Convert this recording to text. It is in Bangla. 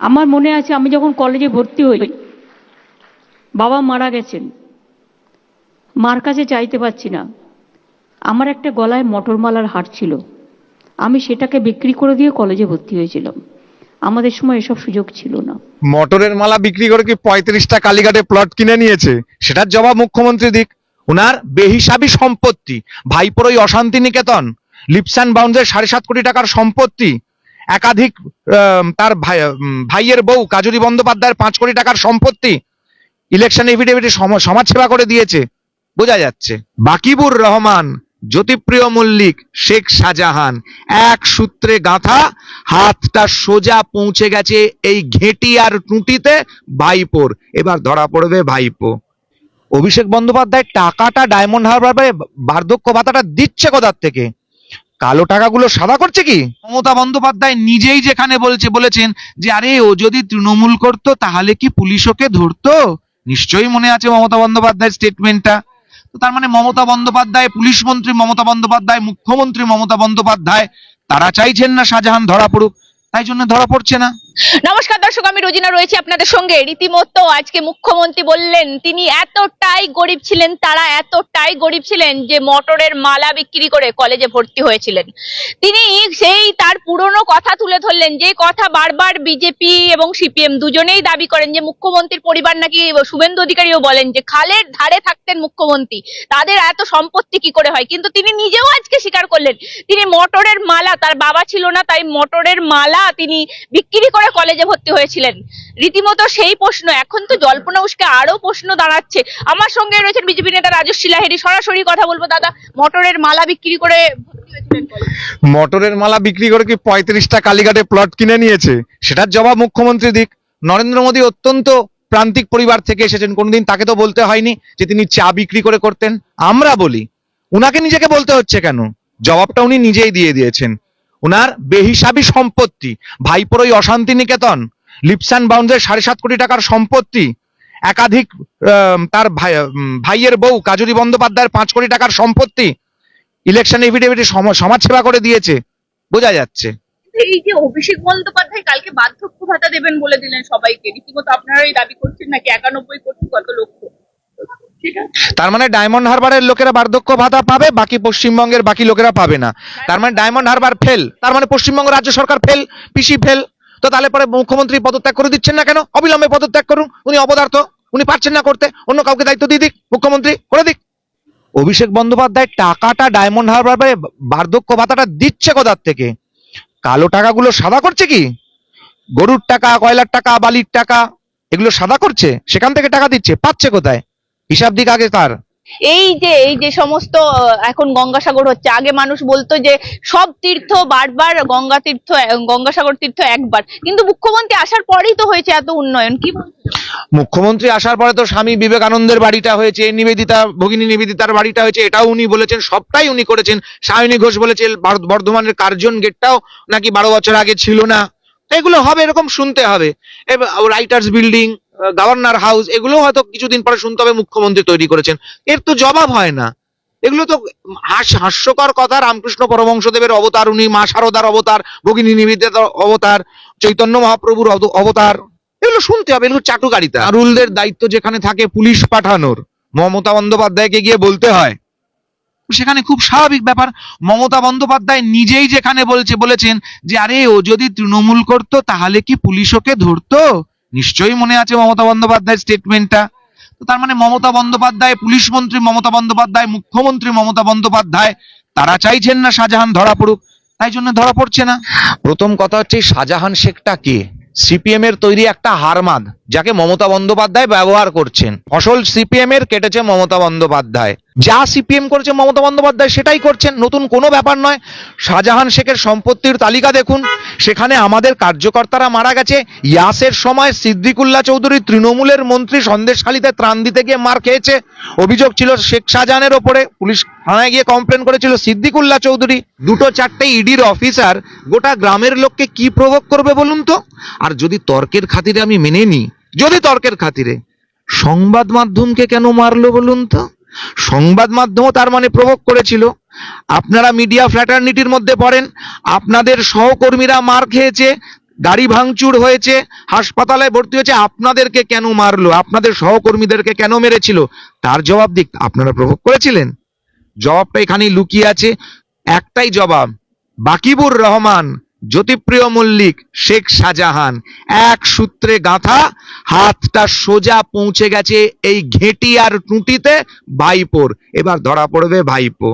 আমার মনে আছে আমি যখন কলেজে ভর্তি হই, বাবা মারা গেছেন। মার কাছে চাইতে পারছি না। আমার একটা গলায় মটরমালার হার ছিল। আমি সেটাকে বিক্রি করে দিয়ে কলেজে ভর্তি হয়েছিলাম। আমাদের সময় এসব সুযোগ ছিল না। মটরের মালা বিক্রি করে কি পঁয়ত্রিশটা কালীঘাটে প্লট কিনে নিয়েছে? সেটার জবাব মুখ্যমন্ত্রী দিক। ওনার বেহিসাবি সম্পত্তি, ভাইপোর ওই অশান্তি নিকেতন লিপস অ্যান্ড বাউন্সের সাড়ে সাত কোটি টাকার সম্পত্তি একাধিক তার ভাই ভাইয়ের বউ কাজুরি বন্দ্যোপাধ্যায়ের পাঁচ কোটি টাকার সম্পত্তি ইলেকশন এফিডেভিটে সমাজ সেবা করে দিয়েছে। বোঝা যাচ্ছে। বাকিবুর রহমান, জ্যোতিপ্রিয় মল্লিক, শেখ শাহজাহান, এক সূত্রে গাঁথা, হাতটা সোজা পৌঁছে গেছে এই ঘেঁটি আর টুটিতে ভাইপোর। এবার ধরা পড়বে ভাইপো। অভিষেক বন্দ্যোপাধ্যায় টাকাটা ডায়মন্ড হারবারে বার্ধক্য ভাতাটা দিচ্ছে কোথার থেকে? কালো টাকাগুলো সাদা করছে কি? মমতা বন্দ্যোপাধ্যায় নিজেই যেখানে বলছে, বলেছেন যে, আরে, ও যদি তৃণমূল করত, তাহলে কি পুলিশ ওকে ধরতো? নিশ্চয়ই মনে আছে মমতা বন্দ্যোপাধ্যায়ের স্টেটমেন্টটা তো তার মানে মমতা বন্দ্যোপাধ্যায় পুলিশ মন্ত্রী, মমতা বন্দ্যোপাধ্যায় মুখ্যমন্ত্রী, মমতা বন্দ্যোপাধ্যায়, তারা চাইছেন না শাহজাহান ধরা পড়ুক। তাই জন্য ধরা পড়ছে না। নমস্কার দর্শক, আমি রোজিনা রয়েছি আপনাদের সঙ্গে। রীতিমতো আজকে মুখ্যমন্ত্রী বললেন, তিনি এতটাই গরিব ছিলেন, তারা এতটাই গরিব ছিলেন যে মটরের মালা বিক্রি করে কলেজে ভর্তি হয়েছিলেন। তিনি সেই তার পুরনো কথা তুলে ধরলেন, যে কথা বারবার বিজেপি এবং সিপিএম দুজনেই দাবি করেন, যে মুখ্যমন্ত্রীর পরিবার নাকি শুভেন্দু অধিকারীও বলেন যে খালের ধারে থাকতেন মুখ্যমন্ত্রী, তাদের এত সম্পত্তি কি করে হয়? কিন্তু তিনি নিজেও আজকে স্বীকার করলেন, তিনি মটরের মালা, তার বাবা ছিল না, তাই মটরের মালা তিনি বিক্রি করে কলেজে ভর্তি হয়েছিলেন। রীতিমতো সেই প্রশ্ন, এখন তো জল্পনা উস্কে আরও প্রশ্ন দাঁড়াচ্ছে। আমার সঙ্গে রয়েছেন বিজেপি নেতা রাজস্বী লাহিড়ী সরাসরি কথা বলব, দাদা, মটরের মালা বিক্রি করে মটরের মালা বিক্রি করে কি পঁয়ত্রিশটা কালীঘাটে প্লট কিনে নিয়েছে? সেটার জবাব মুখ্যমন্ত্রী দিক। নরেন্দ্র মোদী অত্যন্ত প্রান্তিক পরিবার থেকে এসেছেন। কোনোদিন তাকে তো বলতে হয়নি যে তিনি চা বিক্রি করে করতেন। আমরা বলি, উনাকে নিজেকে বলতে হচ্ছে কেন? জবাবটা উনি নিজেই দিয়ে দিয়েছেন। উনার বেহিসাবি সম্পত্তি। ভাইপোর ওই অশান্তি নিকেতন লিপসান বাউন্সের সাড়ে সাত কোটি টাকার সম্পত্তি, একাধিক তার ভাই ভাইয়ের বউ কাজুরি বন্দ্যোপাধ্যায়ের পাঁচ কোটি টাকার সম্পত্তি ইলেকশন এফিডেভিটে সমাজ সেবা করে দিয়েছে। বোঝা যাচ্ছে। এই যে অভিষেক বন্দ্যোপাধ্যায় কালকে বার্ধক্য ভাতা দেবেন বলে দিলেন সবাইকে, রীতিমতো আপনারাই দাবি করছেন নাকি একানব্বই কোটি কত সেটা তার মানে ডায়মন্ড হারবারের লোকেরা বার্ধক্য ভাতা পাবে, বাকি পশ্চিমবঙ্গের বাকি লোকেরা পাবে না। তার মানে ডায়মন্ড হারবার ফেল তার মানে পশ্চিমবঙ্গ রাজ্য সরকার ফেল পিসি ফেল তো তাহলে পরে মুখ্যমন্ত্রী পদত্যাগ করে দিচ্ছেন না কেন? অবিলম্বে পদত্যাগ করুন, উনি অপদার্থ উনি পারছেন না করতে, অন্য কাউকে দায়িত্ব দিয়ে দিক, মুখ্যমন্ত্রী, করে দিক। অভিষেক বন্দ্যোপাধ্যায় টাকাটা ডায়মন্ড হারবারে বার্ধক্য ভাতাটা দিচ্ছে কোথার থেকে? কালো টাকাগুলো সাদা করছে কি? গরুর টাকা, কয়লার টাকা, বালির টাকা, এগুলো সাদা করছে? সেখান থেকে টাকা দিচ্ছে, পাচ্ছে কোথায়? হিসাব দিক আগে তার এই যে এই যে সমস্ত এখন গঙ্গাসাগর হচ্ছে আগে মানুষ বলতো যে সব তীর্থ বারবার গঙ্গা তীর্থ গঙ্গাসাগর তীর্থ একবার। কিন্তু মুখ্যমন্ত্রী আসার পরেই তো হয়েছে এত উন্নয়ন কি? মুখ্যমন্ত্রী আসার পরে তো স্বামী বিবেকানন্দের বাড়িটা হয়েছে নিবেদিতা ভগিনী নিবেদিতার বাড়িটা হয়েছে এটাও উনি বলেছেন সবটাই উনি করেছেন। সায়নী ঘোষ বলেছেন ভারত- বর্ধমানের কার্জন গেটটাও নাকি বারো বছর আগে ছিল না। এগুলো হবে এরকম শুনতে হবে। রাইটার্স বিল্ডিং গভর্নর হাউস এগুলো হয়তো কিছুদিন পরে শুনতে হবে, মুখ্যমন্ত্রী তৈরি করেছেন। এর তো জবাব হয় না। এগুলো তো হাস, হাস্যকর কথা, রামকৃষ্ণ পরমংশদেবের অবতার, উনি মা শারদার অবতার, ভগিনী নিবেদিতার অবতার, চৈতন্য মহাপ্রভুর অবতার, এগুলো শুনতে হবে, এগুলো চাটুকারিতা। রুলদের দায়িত্ব যেখানে থাকে, পুলিশ পাঠানোর। মমতা বন্দ্যোপাধ্যায়কে গিয়ে বলতে হয়। সেখানে খুব স্বাভাবিক ব্যাপার, মমতা বন্দ্যোপাধ্যায় নিজেই যেখানে বলছে, বলেছেন যে, আরে ও যদি তৃণমূল করতো, তাহলে কি পুলিশ ওকে ধরতো? নিশ্চয়ই মনে আছে মমতা বন্দ্যোপাধ্যায়ের স্টেটমেন্টটা তো তার মানে মমতা বন্দ্যোপাধ্যায়, পুলিশ মন্ত্রী মমতা বন্দ্যোপাধ্যায়, মুখ্যমন্ত্রী মমতা বন্দ্যোপাধ্যায়, তারা চাইছেন না শাহজাহান ধরা পড়ুক। তাই জন্য ধরা পড়ছে না। প্রথম কথা হচ্ছে শাহজাহান শেখটা কে? সিপিএম এর তৈরি একটা হারমাদ। যাকে মমতা বন্দ্যোপাধ্যায় ব্যবহার করছেন। ফসল সিপিএম এর কেটেছে মমতা বন্দ্যোপাধ্যায়। যা সিপিএম করেছে মমতা বন্দ্যোপাধ্যায়, সেটাই করছেন। নতুন কোনো ব্যাপার নয়। শাহজাহান শেখের সম্পত্তির তালিকা দেখুন। সেখানে আমাদের কার্যকর্তারা মারা গেছে। ইয়াসের সময় সিদ্দিকুল্লা চৌধুরী তৃণমূলের মন্ত্রী সন্দেশখালীতে ত্রাণ দিতে গিয়ে মার খেয়েছে। অভিযোগ ছিল শেখ শাহজাহানের ওপরে। পুলিশ থানায় গিয়ে কমপ্লেন করেছিল সিদ্দিকুল্লা চৌধুরী। দুটো চারটে ইডির অফিসার গোটা গ্রামের লোককে কি প্রভোগ করবে বলুন তো? আর যদি তর্কের খাতিরে আমি মেনে নিই যদি তর্কের খাতিরে। সংবাদ মাধ্যমকে কেন মারলো বলুন তো? সংবাদ মাধ্যমও তার মানে প্রভোগ করেছিল। আপনারা মিডিয়া ফ্ল্যাটার্নিটির মধ্যে পড়েন, আপনাদের সহকর্মীরা মার খেয়েছে, গাড়ি ভাঙচুর হয়েছে, হাসপাতালে ভর্তি হয়েছে, আপনাদেরকে কেন মারলো? আপনাদের সহকর্মীদেরকে কেন মেরেছিল? তার জবাব দিক আপনারা প্রভোগ করেছিলেন। জবাবটা এখানেই লুকিয়ে আছে। একটাই জবাব, বাকিবুর রহমান জ্যোতিপ্রিয় মল্লিক, শেখ শাহজাহান, এক সূত্রে গাঁথা, হাতটা সোজা পৌঁছে গেছে এই ঘেঁটি আর টুঁটিতে ভাইপোর। এবার ধরা পড়বে ভাইপো।